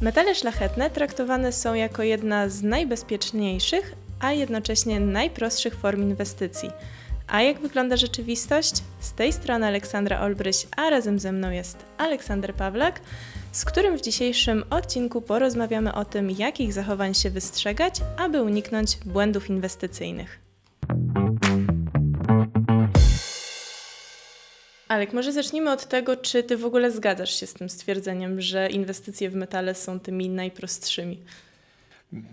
Metale szlachetne traktowane są jako jedna z najbezpieczniejszych, a jednocześnie najprostszych form inwestycji. A jak wygląda rzeczywistość? Z tej strony Aleksandra Olbryś, a razem ze mną jest Aleksander Pawlak, z którym w dzisiejszym odcinku porozmawiamy o tym, jakich zachowań się wystrzegać, aby uniknąć błędów inwestycyjnych. Alek, może zacznijmy od tego, czy ty w ogóle zgadzasz się z tym stwierdzeniem, że inwestycje w metale są tymi najprostszymi?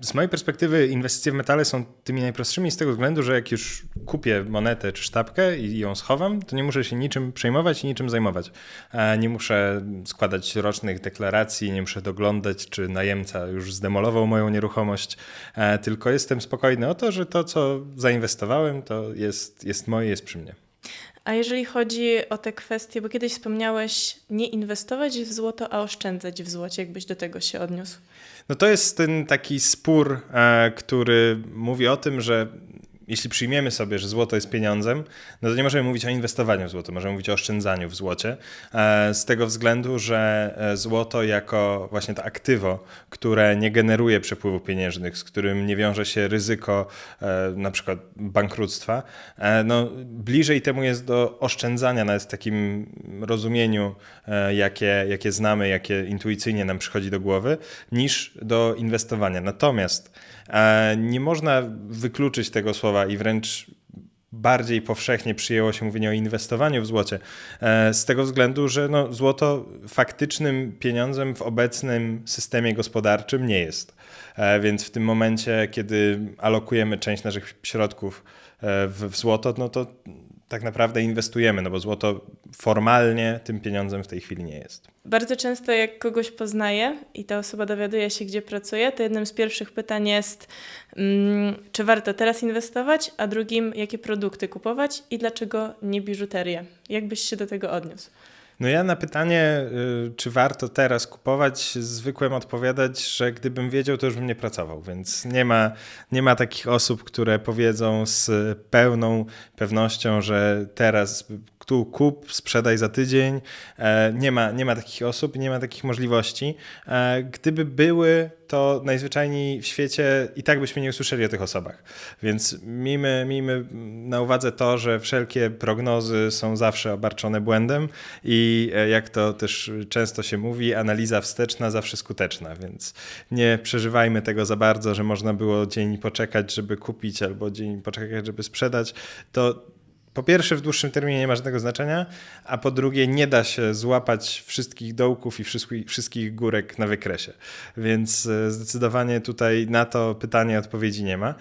Z mojej perspektywy inwestycje w metale są tymi najprostszymi z tego względu, że jak już kupię monetę czy sztabkę i ją schowam, to nie muszę się niczym przejmować i niczym zajmować. E, Nie muszę składać rocznych deklaracji, nie muszę doglądać, czy najemca już zdemolował moją nieruchomość, e, tylko jestem spokojny o to, że to, co zainwestowałem, to jest, jest moje, jest przy mnie. A jeżeli chodzi o te kwestie, bo kiedyś wspomniałeś nie inwestować w złoto, a oszczędzać w złocie, jakbyś do tego się odniósł. No to jest ten taki spór, e, który mówi o tym, że jeśli przyjmiemy sobie, że złoto jest pieniądzem, no to nie możemy mówić o inwestowaniu w złoto, możemy mówić o oszczędzaniu w złocie. e, Z tego względu, że e, złoto jako właśnie to aktywo, które nie generuje przepływów pieniężnych, z którym nie wiąże się ryzyko e, na przykład bankructwa, no bliżej temu jest do oszczędzania, nawet w takim rozumieniu, jakie, jakie znamy, jakie intuicyjnie nam przychodzi do głowy, niż do inwestowania. Natomiast nie można wykluczyć tego słowa i wręcz bardziej powszechnie przyjęło się mówienie o inwestowaniu w złocie, e, z tego względu, że no, złoto faktycznym pieniądzem w obecnym systemie gospodarczym nie jest. E, Więc w tym momencie, kiedy alokujemy część naszych środków e, w złoto, no to tak naprawdę inwestujemy, no bo złoto formalnie tym pieniądzem w tej chwili nie jest. Bardzo często, jak kogoś poznaję i ta osoba dowiaduje się, gdzie pracuje, to jednym z pierwszych pytań jest, mm, czy warto teraz inwestować, a drugim, jakie produkty kupować i dlaczego nie biżuterię. Jak byś się do tego odniósł? No ja na pytanie, y, czy warto teraz kupować, zwykłem odpowiadać, że gdybym wiedział, to już bym nie pracował, więc nie ma, nie ma takich osób, które powiedzą z pełną pewnością, że teraz tu kup, sprzedaj za tydzień. E, Nie ma, nie ma takich osób, nie ma takich możliwości. E, Gdyby były, to najzwyczajniej w świecie i tak byśmy nie usłyszeli o tych osobach. Więc miejmy, miejmy na uwadze to, że wszelkie prognozy są zawsze obarczone błędem i e, jak to też często się mówi, analiza wsteczna zawsze skuteczna, więc nie przeżywajmy tego za bardzo, że można było dzień poczekać, żeby kupić, albo dzień poczekać, żeby sprzedać. To po pierwsze, w dłuższym terminie nie ma żadnego znaczenia, a po drugie, nie da się złapać wszystkich dołków i wszystkich, górek na wykresie. Więc e, zdecydowanie tutaj na to pytanie odpowiedzi nie ma.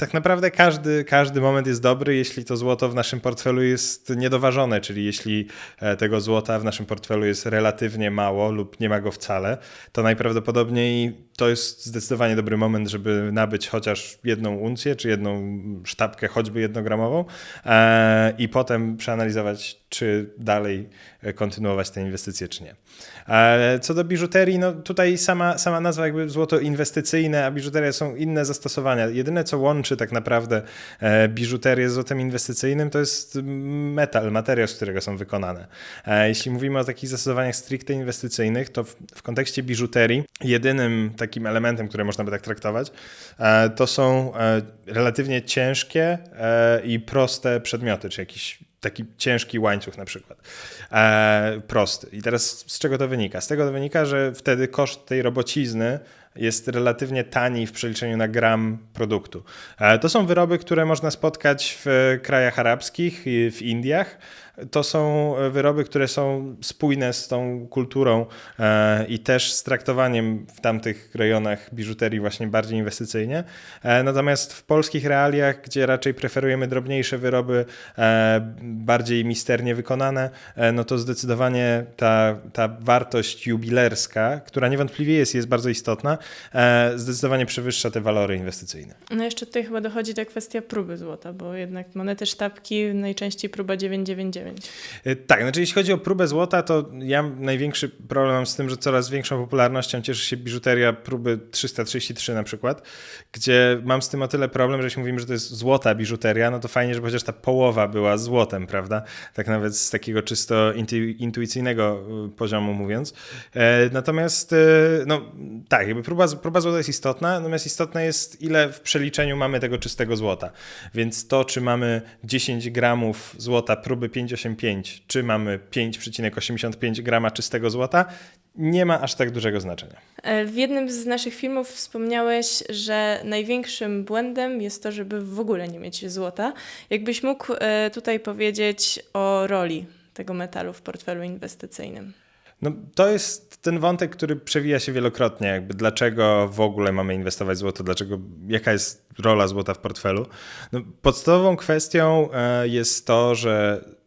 Tak naprawdę każdy, każdy moment jest dobry, jeśli to złoto w naszym portfelu jest niedoważone, czyli jeśli e, tego złota w naszym portfelu jest relatywnie mało lub nie ma go wcale, to najprawdopodobniej to jest zdecydowanie dobry moment, żeby nabyć chociaż jedną uncję, czy jedną sztabkę, choćby jednogramową e, i potem przeanalizować, czy dalej e, kontynuować te inwestycje, czy nie. Co do biżuterii, no tutaj sama, sama nazwa jakby złoto inwestycyjne, a biżuteria są inne zastosowania. Jedyne co łączy tak naprawdę e, biżuterię z złotem inwestycyjnym to jest metal, materiał, z którego są wykonane. E, Jeśli mówimy o takich zastosowaniach stricte inwestycyjnych, to w, kontekście biżuterii jedynym takim elementem, które można by tak traktować, e, to są relatywnie ciężkie i proste przedmioty, czy jakiś taki ciężki łańcuch na przykład. E, prosty. I teraz z czego to wynika? Z tego to wynika, że wtedy koszt tej robocizny jest relatywnie tani w przeliczeniu na gram produktu. E, to są wyroby, które można spotkać w krajach arabskich w Indiach. To są wyroby, które są spójne z tą kulturą e, i też z traktowaniem w tamtych rejonach biżuterii właśnie bardziej inwestycyjnie. E, natomiast w polskich realiach, gdzie raczej preferujemy drobniejsze wyroby, e, bardziej misternie wykonane, no to zdecydowanie ta, ta wartość jubilerska, która niewątpliwie jest, jest bardzo istotna, zdecydowanie przewyższa te walory inwestycyjne. No jeszcze tutaj chyba dochodzi ta kwestia próby złota, bo jednak monety sztabki najczęściej próba 999 wziąć. Y, Tak, znaczy jeśli chodzi o próbę złota, to ja największy problem mam z tym, że coraz większą popularnością cieszy się biżuteria próby 333 na przykład, gdzie mam z tym o tyle problem, że jeśli mówimy, że to jest złota biżuteria, no to fajnie, żeby chociaż ta połowa była złotem, prawda? Tak nawet z takiego czysto intu- intuicyjnego y, poziomu mówiąc. E, Natomiast, y, no tak, jakby próba, próba złota jest istotna, natomiast istotne jest, ile w przeliczeniu mamy tego czystego złota. Więc to, czy mamy 10 gramów złota próby 585, czy mamy 5,85 grama czystego złota, nie ma aż tak dużego znaczenia. E, W jednym z naszych filmów wspomniałeś, że największym błędem jest to, żeby w ogóle nie mieć złota. Jakbyś mógł e, tutaj powiedzieć o roli tego metalu w portfelu inwestycyjnym? No, to jest ten wątek, który przewija się wielokrotnie, jakby dlaczego w ogóle mamy inwestować w złoto, dlaczego, jaka jest rola złota w portfelu. No, podstawową kwestią e, jest to, że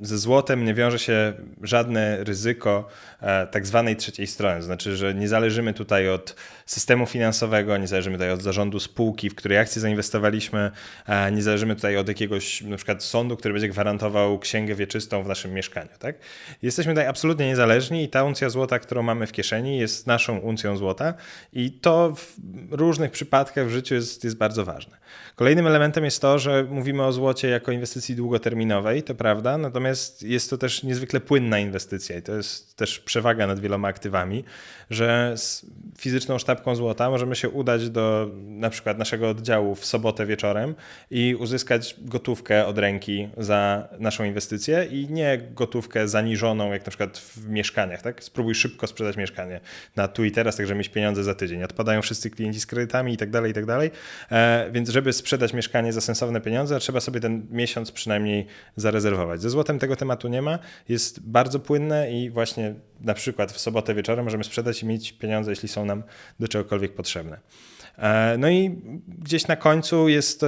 ze złotem nie wiąże się żadne ryzyko e, tak zwanej trzeciej strony. To znaczy, że nie zależymy tutaj od systemu finansowego, nie zależymy tutaj od zarządu spółki, w której akcje zainwestowaliśmy, e, nie zależymy tutaj od jakiegoś na przykład sądu, który będzie gwarantował księgę wieczystą w naszym mieszkaniu. Tak? Jesteśmy tutaj absolutnie niezależni i ta uncja złota, którą mamy w kieszeni, jest naszą uncją złota i to w różnych przypadkach w życiu jest, jest bardzo ważne. Kolejnym elementem jest to, że mówimy o złocie jako inwestycji długoterminowej, to prawda, natomiast jest to też niezwykle płynna inwestycja i to jest też przewaga nad wieloma aktywami, że z fizyczną sztabką złota możemy się udać do na przykład naszego oddziału w sobotę wieczorem i uzyskać gotówkę od ręki za naszą inwestycję i nie gotówkę zaniżoną, jak na przykład w mieszkaniach. Tak? Spróbuj szybko sprzedać mieszkanie na tu i teraz, tak żeby mieć pieniądze za tydzień. Odpadają wszyscy klienci z kredytami i tak dalej, i tak dalej. E, Więc żeby sprzedać mieszkanie za sensowne pieniądze, trzeba sobie ten miesiąc przynajmniej zarezerwować. Ze złotem tego tematu nie ma. Jest bardzo płynne i właśnie na przykład w sobotę wieczorem możemy sprzedać i mieć pieniądze, jeśli są nam do czegokolwiek potrzebne. E, No i gdzieś na końcu jest, e,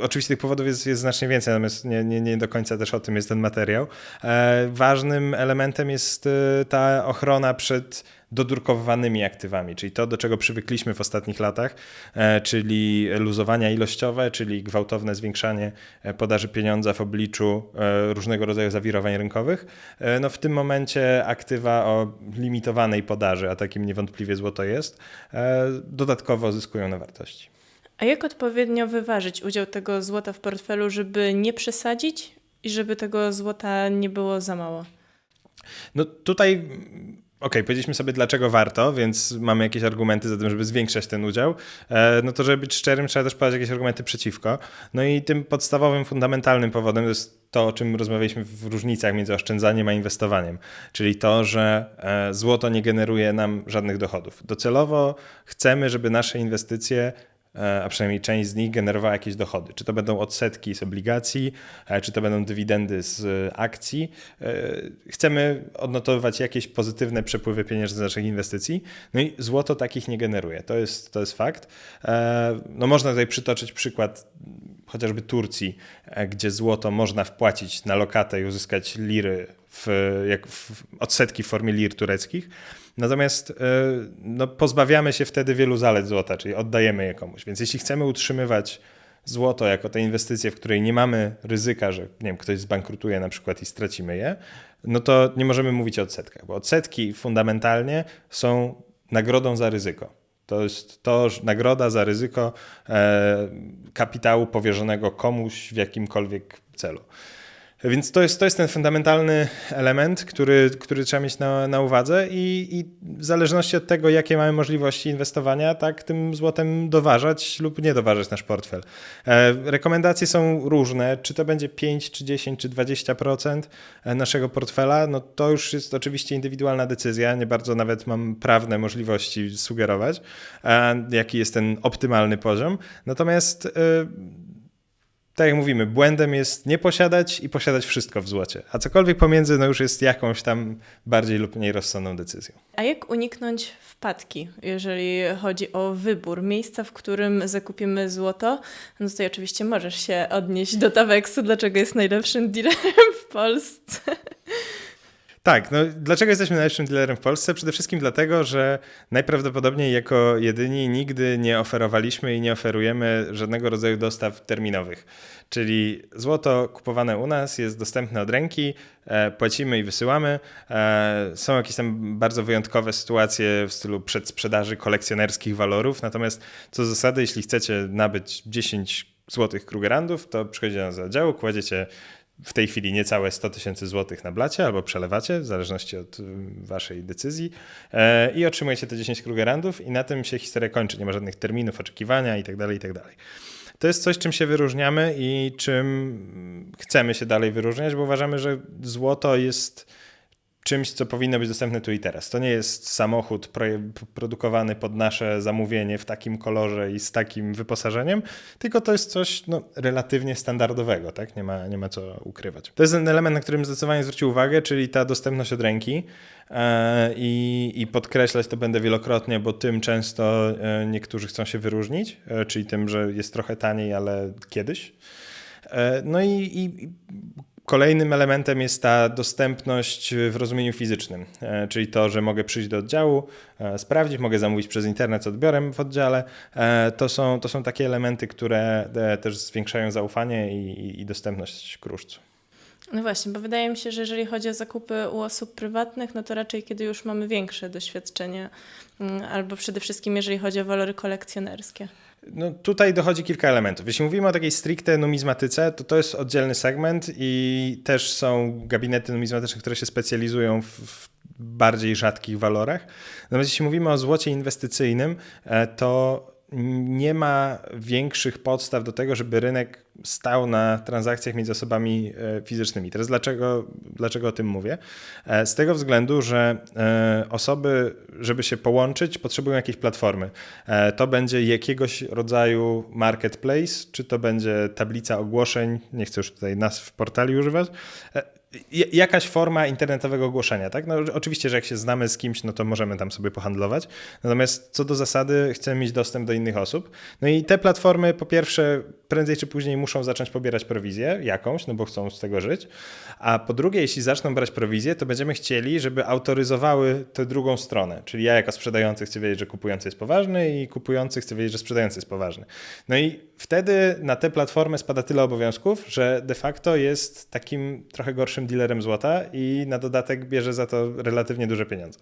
oczywiście tych powodów jest, jest znacznie więcej, natomiast nie, nie, nie do końca też o tym jest ten materiał. E, Ważnym elementem jest ta ochrona przed dodrukowanymi aktywami, czyli to, do czego przywykliśmy w ostatnich latach, e, czyli luzowania ilościowe, czyli gwałtowne zwiększanie e, podaży pieniądza w obliczu e, różnego rodzaju zawirowań rynkowych. No w tym momencie aktywa o limitowanej podaży, a takim niewątpliwie złoto jest, dodatkowo zyskują na wartości. A jak odpowiednio wyważyć udział tego złota w portfelu, żeby nie przesadzić i żeby tego złota nie było za mało? No tutaj, okej, powiedzieliśmy sobie dlaczego warto, więc mamy jakieś argumenty za tym, żeby zwiększać ten udział. E, No to żeby być szczerym, trzeba też podać jakieś argumenty przeciwko. No i tym podstawowym, fundamentalnym powodem to jest to, o czym rozmawialiśmy w różnicach między oszczędzaniem a inwestowaniem, czyli to, że e, złoto nie generuje nam żadnych dochodów. Docelowo chcemy, żeby nasze inwestycje a przynajmniej część z nich generowała jakieś dochody. Czy to będą odsetki z obligacji, e, czy to będą dywidendy z e, akcji. E, Chcemy odnotowywać jakieś pozytywne przepływy pieniężne z naszych inwestycji, no i złoto takich nie generuje. To jest, to jest fakt. E, No można tutaj przytoczyć przykład chociażby Turcji, e, gdzie złoto można wpłacić na lokatę i uzyskać liry, w, jak w, odsetki w formie lir tureckich. Natomiast e, no, pozbawiamy się wtedy wielu zalet złota, czyli oddajemy je komuś. Więc jeśli chcemy utrzymywać złoto jako tę inwestycję, w której nie mamy ryzyka, że nie wiem, ktoś zbankrutuje na przykład i stracimy je, no to nie możemy mówić o odsetkach, bo odsetki fundamentalnie są nagrodą za ryzyko. To jest to nagroda za ryzyko e, kapitału powierzonego komuś w jakimkolwiek celu. Więc to jest, to jest ten fundamentalny element, który, który trzeba mieć na, na uwadze i, i w zależności od tego, jakie mamy możliwości inwestowania, tak tym złotem doważać lub nie doważać nasz portfel. E, rekomendacje są różne, czy to będzie 5, czy 10, czy 20% naszego portfela, no to już jest oczywiście indywidualna decyzja, nie bardzo nawet mam prawne możliwości sugerować, e, jaki jest ten optymalny poziom. Natomiast e, tak jak mówimy, błędem jest nie posiadać i posiadać wszystko w złocie. A cokolwiek pomiędzy, no już jest jakąś tam bardziej lub mniej rozsądną decyzją. A jak uniknąć wpadki, jeżeli chodzi o wybór miejsca, w którym zakupimy złoto? No tutaj oczywiście możesz się odnieść do Taweksu, dlaczego jest najlepszym dealerem w Polsce. Tak, no dlaczego jesteśmy najlepszym dealerem w Polsce? Przede wszystkim dlatego, że najprawdopodobniej jako jedyni nigdy nie oferowaliśmy i nie oferujemy żadnego rodzaju dostaw terminowych. Czyli złoto kupowane u nas jest dostępne od ręki, e, płacimy i wysyłamy. E, są jakieś tam bardzo wyjątkowe sytuacje w stylu przedsprzedaży kolekcjonerskich walorów, natomiast co do zasady, jeśli chcecie nabyć 10 złotych Krugerrandów, to przychodzicie na zadział, kładziecie w tej chwili niecałe 100 tysięcy złotych na blacie albo przelewacie, w zależności od y, waszej decyzji e, i otrzymujecie te 10 Krugerandów i na tym się historia kończy. Nie ma żadnych terminów oczekiwania i tak dalej, i tak. To jest coś, czym się wyróżniamy i czym chcemy się dalej wyróżniać, bo uważamy, że złoto jest czymś, co powinno być dostępne tu i teraz. To nie jest samochód produkowany pod nasze zamówienie w takim kolorze i z takim wyposażeniem, tylko to jest coś no, relatywnie standardowego, tak? Nie ma, nie ma co ukrywać. To jest ten element, na którym zdecydowanie zwrócił uwagę, czyli ta dostępność od ręki e, i, i podkreślać to będę wielokrotnie, bo tym często e, niektórzy chcą się wyróżnić, e, czyli tym, że jest trochę taniej, ale kiedyś. No i i Kolejnym elementem jest ta dostępność w rozumieniu fizycznym, e, czyli to, że mogę przyjść do oddziału, e, sprawdzić, mogę zamówić przez internet z odbiorem w oddziale. E, To są, to są takie elementy, które też zwiększają zaufanie i, i- dostępność k różcu. No właśnie, bo wydaje mi się, że jeżeli chodzi o zakupy u osób prywatnych, no to raczej kiedy już mamy większe doświadczenie, mm, albo przede wszystkim jeżeli chodzi o walory kolekcjonerskie. No, tutaj dochodzi kilka elementów. Jeśli mówimy o takiej stricte numizmatyce, to to jest oddzielny segment i też są gabinety numizmatyczne, które się specjalizują w, bardziej rzadkich walorach. Natomiast jeśli mówimy o złocie inwestycyjnym, e, to nie ma większych podstaw do tego, żeby rynek stał na transakcjach między osobami e, fizycznymi. Teraz dlaczego, dlaczego o tym mówię? E, Z tego względu, że e, osoby, żeby się połączyć, potrzebują jakiejś platformy. To będzie jakiegoś rodzaju marketplace, czy to będzie tablica ogłoszeń, nie chcę już tutaj nazw portali używać, jakaś forma internetowego ogłoszenia, tak? No, oczywiście, że jak się znamy z kimś, no to możemy tam sobie pohandlować. Natomiast co do zasady, chcemy mieć dostęp do innych osób. No i te platformy, po pierwsze, prędzej czy później muszą zacząć pobierać prowizję jakąś, no bo chcą z tego żyć. A po drugie, jeśli zaczną brać prowizję, to będziemy chcieli, żeby autoryzowały tę drugą stronę. Czyli ja jako sprzedający chcę wiedzieć, że kupujący jest poważny i kupujący chce wiedzieć, że sprzedający jest poważny. No i wtedy na tę platformę spada tyle obowiązków, że de facto jest takim trochę gorszym dealerem złota i na dodatek bierze za to relatywnie duże pieniądze.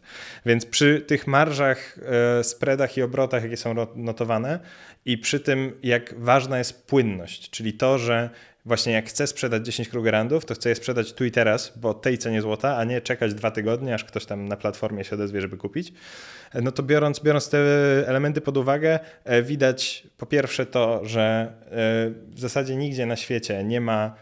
Więc przy tych marżach, e, spreadach i obrotach, jakie są notowane i przy tym, jak ważna jest płynność, czyli to, że właśnie jak chcę sprzedać 10 Krugerandów, to chcę je sprzedać tu i teraz, bo tej cenie złota, a nie czekać dwa tygodnie, aż ktoś tam na platformie się odezwie, żeby kupić. E, No to biorąc, biorąc te elementy pod uwagę, e, widać po pierwsze to, że w zasadzie nigdzie na świecie nie ma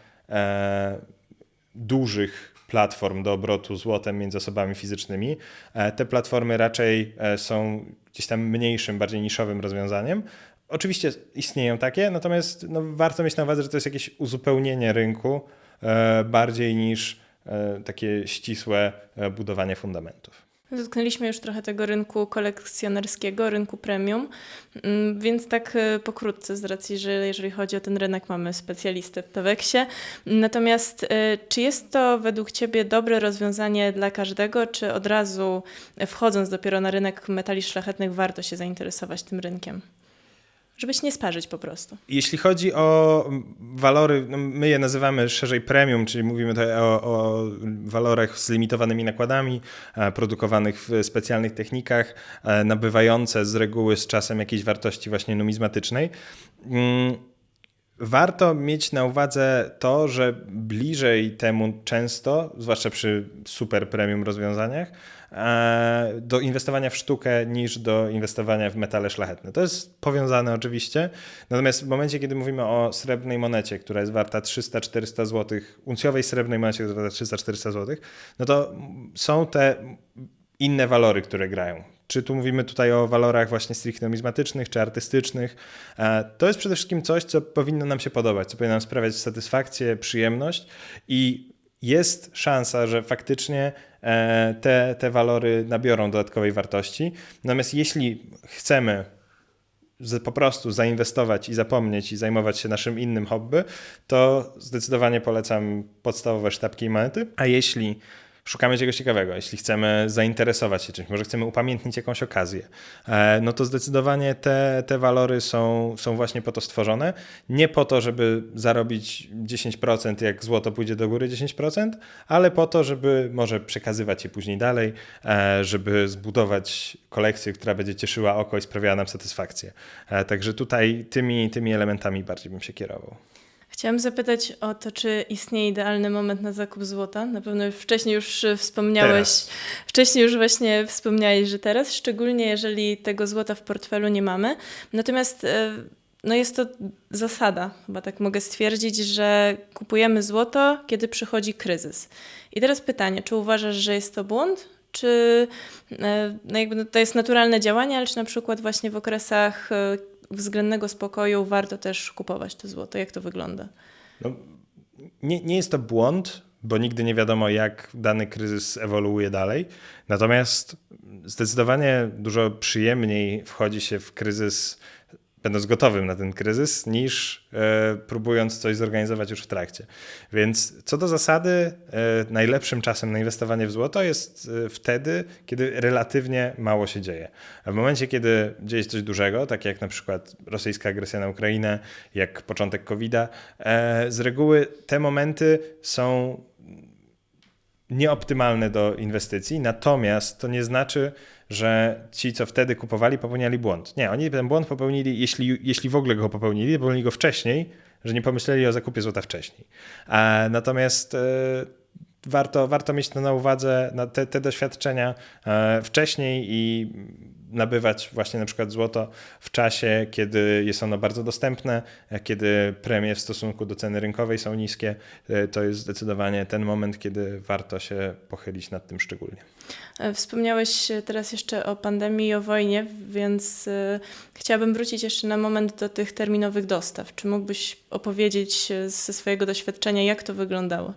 dużych platform do obrotu złotem między osobami fizycznymi. E, Te platformy raczej e, są gdzieś tam mniejszym, bardziej niszowym rozwiązaniem. Oczywiście istnieją takie, natomiast no, warto mieć na uwadze, że to jest jakieś uzupełnienie rynku e, bardziej niż takie ścisłe budowanie fundamentów. Dotknęliśmy już trochę tego rynku kolekcjonerskiego, rynku premium, mm, więc tak e, pokrótce z racji, że jeżeli chodzi o ten rynek mamy specjalistę w Peweksie. Natomiast e, czy jest to według Ciebie dobre rozwiązanie dla każdego, czy od razu e, wchodząc dopiero na rynek metali szlachetnych warto się zainteresować tym rynkiem? Żeby się nie sparzyć po prostu. Jeśli chodzi o walory, no my je nazywamy szerzej premium, czyli mówimy tutaj o, o walorach z limitowanymi nakładami, e, produkowanych w specjalnych technikach, e, nabywające z reguły z czasem jakiejś wartości właśnie numizmatycznej. Warto mieć na uwadze to, że bliżej temu często, zwłaszcza przy super premium rozwiązaniach, e, do inwestowania w sztukę niż do inwestowania w metale szlachetne. To jest powiązane oczywiście, natomiast w momencie, kiedy mówimy o srebrnej monecie, która jest warta 300-400 zł, uncjowej srebrnej monecie, która jest warta 300-400 zł, no to są te inne walory, które grają. Czy tu mówimy tutaj o walorach właśnie stricte numizmatycznych, czy artystycznych. E, To jest przede wszystkim coś, co powinno nam się podobać, co powinno nam sprawiać satysfakcję, przyjemność i jest szansa, że faktycznie e, te, te walory nabiorą dodatkowej wartości. Natomiast jeśli chcemy po prostu zainwestować i zapomnieć i zajmować się naszym innym hobby, to zdecydowanie polecam podstawowe sztabki i monety. A jeśli szukamy czegoś ciekawego, jeśli chcemy zainteresować się czymś, może chcemy upamiętnić jakąś okazję, e, no to zdecydowanie te, te walory są, są właśnie po to stworzone. Nie po to, żeby zarobić 10%, jak złoto pójdzie do góry 10%, ale po to, żeby może przekazywać je później dalej, e, żeby zbudować kolekcję, która będzie cieszyła oko i sprawiała nam satysfakcję. E, Także tutaj tymi, tymi elementami bardziej bym się kierował. Chciałam zapytać o to, czy istnieje idealny moment na zakup złota. Na pewno wcześniej już e, wspomniałeś, Teraz. wcześniej już właśnie wspomniałeś, że teraz, szczególnie jeżeli tego złota w portfelu nie mamy. Natomiast e, no jest to zasada, chyba tak mogę stwierdzić, że kupujemy złoto, kiedy przychodzi kryzys. I teraz pytanie, czy uważasz, że jest to błąd? Czy e, no jakby no to jest naturalne działanie, ale czy na przykład właśnie w okresach względnego spokoju warto też kupować to złoto? Jak to wygląda? No, nie, nie jest to błąd, bo nigdy nie wiadomo, jak dany kryzys ewoluuje dalej. Natomiast zdecydowanie dużo przyjemniej wchodzi się w kryzys, będąc gotowym na ten kryzys, niż e, próbując coś zorganizować już w trakcie. Więc co do zasady, e, najlepszym czasem na inwestowanie w złoto jest e, wtedy, kiedy relatywnie mało się dzieje. A w momencie, kiedy dzieje się coś dużego, tak jak na przykład rosyjska agresja na Ukrainę, jak początek COVID-a, z reguły te momenty są nieoptymalne do inwestycji, natomiast to nie znaczy, że ci, co wtedy kupowali, popełniali błąd. Nie, oni ten błąd popełnili, jeśli, jeśli w ogóle go popełnili, popełnili go wcześniej, że nie pomyśleli o zakupie złota wcześniej. A, natomiast e, warto, warto mieć to na uwadze, na te, te doświadczenia e, wcześniej i nabywać właśnie na przykład złoto w czasie, kiedy jest ono bardzo dostępne, e, kiedy premie w stosunku do ceny rynkowej są niskie. E, To jest zdecydowanie ten moment, kiedy warto się pochylić nad tym szczególnie. E, Wspomniałeś teraz jeszcze o pandemii i o wojnie, więc chciałabym wrócić jeszcze na moment do tych terminowych dostaw. Czy mógłbyś opowiedzieć ze swojego doświadczenia, jak to wyglądało?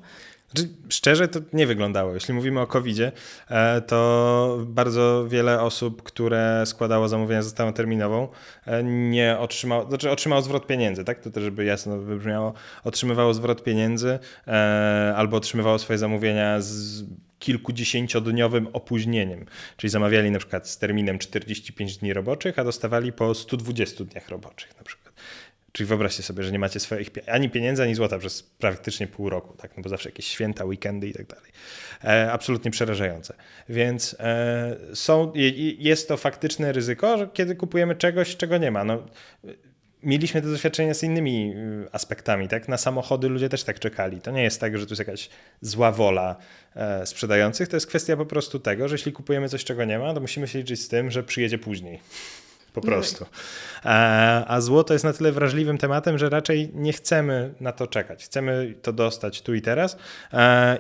Znaczy, Szczerze to nie wyglądało. Jeśli mówimy o COVID-zie, e, to bardzo wiele osób, które składało zamówienia za stałą terminową, e, nie otrzymało, znaczy otrzymało zwrot pieniędzy, tak? To też, żeby jasno wybrzmiało, otrzymywało zwrot pieniędzy e, albo otrzymywało swoje zamówienia z kilkudziesięciodniowym opóźnieniem. Czyli zamawiali na przykład z terminem 45 dni roboczych, a dostawali po 120 dniach roboczych na przykład. Czyli wyobraźcie sobie, że nie macie swoich ani pieniędzy, ani złota przez praktycznie pół roku, tak? no bo zawsze jakieś święta, weekendy i tak dalej. E, absolutnie przerażające. Więc e, są, je- je- jest to faktyczne ryzyko, że kiedy kupujemy czegoś, czego nie ma. No, mieliśmy te doświadczenia z innymi y, aspektami, tak? Na samochody ludzie też tak czekali. To nie jest tak, że tu jest jakaś zła wola e, sprzedających, to jest kwestia po prostu tego, że jeśli kupujemy coś, czego nie ma, to musimy się liczyć z tym, że przyjedzie później. Po No prostu. A, a złoto jest na tyle wrażliwym tematem, że raczej nie chcemy na to czekać. Chcemy to dostać tu i teraz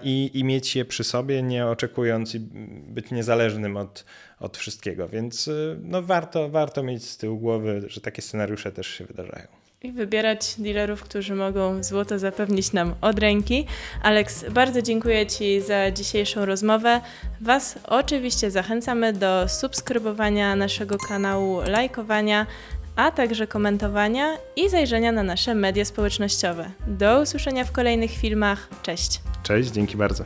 i, i mieć je przy sobie, nie oczekując i być niezależnym od, od wszystkiego. Więc y, no, warto, warto mieć z tyłu głowy, że takie scenariusze też się wydarzają. I wybierać dealerów, którzy mogą złoto zapewnić nam od ręki. Aleks, bardzo dziękuję Ci za dzisiejszą rozmowę. Was oczywiście zachęcamy do subskrybowania naszego kanału, lajkowania, a także komentowania i zajrzenia na nasze media społecznościowe. Do usłyszenia w kolejnych filmach. Cześć! Cześć, dzięki bardzo.